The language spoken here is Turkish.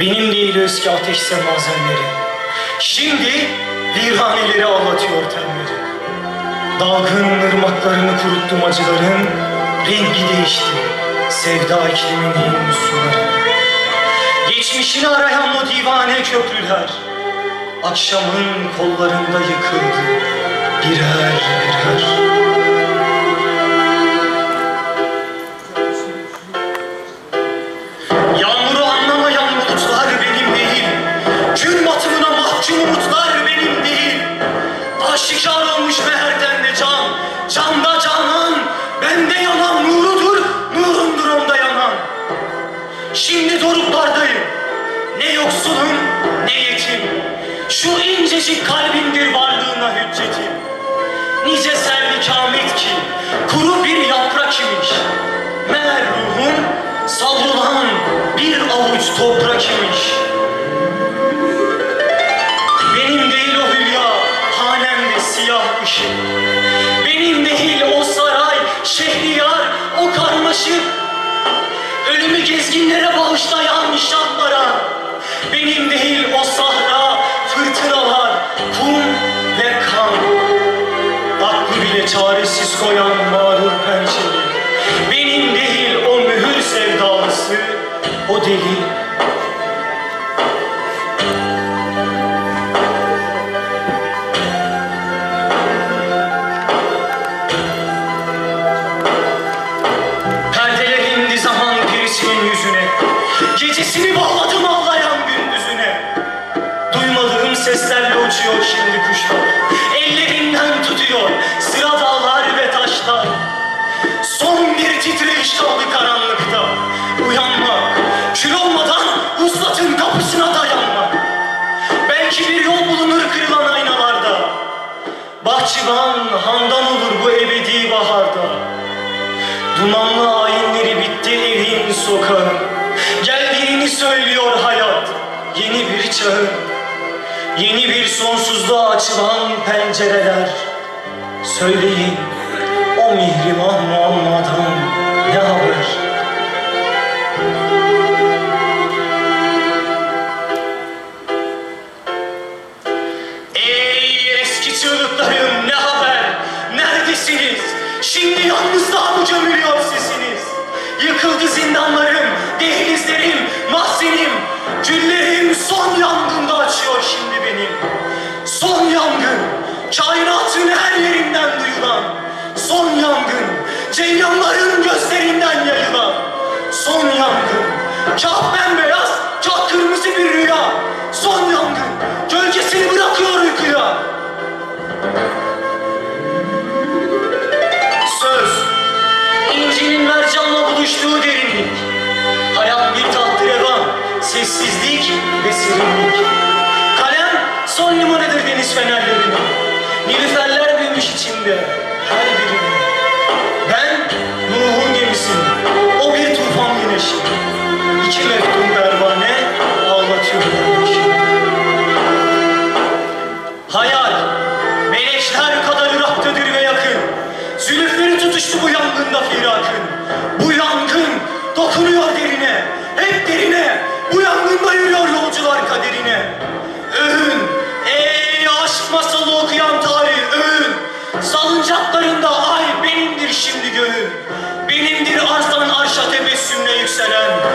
Benim değil eski ateş semazenleri. Şimdi virhaneleri ağlatıyor telleri. Dalgın ırmaklarını kuruttum acıların. Rengi değişti. Sevda ikliminin suları. Geçmişini arayan o divane köprüler. Akşamın kollarında yıkıldı. Birer birer. Bende yanan nurudur, nurumdur onda yanan. Şimdi doruklardayım. Ne yoksulum, ne yetim. Şu incecik kalbimdir varlığına hüccetim. Nice servi kâmet ki, kuru bir yaprak imiş. Meğer ruhum savrulan bir avuç toprak imiş. Çaresiz koyan mağrur pençeli. Benim değil o mühür sevdalısı, o deli. Perdeler zaman birisinin yüzüne. Gecesini bağladım ağlayan gündüzüne. Duymadığım seslerle uçuyor şimdi Dumanlı ayinleri bitti evin sokağı. Geldiğini söylüyor hayat. Yeni bir çağ. Yeni bir sonsuzluğa açılan pencereler. Söyleyin o mihrimah Muhammed'dan ne haber? Ey eski çığlıklarım ne haber? Neredesiniz? Şimdi yalnızlığa mı gömülüyor sesiniz? Yıkıldı zindanlarım, dehlizlerim, mahzenim. Güllerim son yangında açıyor şimdi benim. Son yangın, kainatın her yerinden duyulan. Son yangın, ceylanların gözlerinden yayılan. Son yangın, kah sessizlik ve serinlik. Kalem son limonedir deniz fenerlerine. Nilüferler büyümüş içimde, her birine. Ben Nuh'un gemisiyim, o bir tufan güneşi. İki mektum Shalom.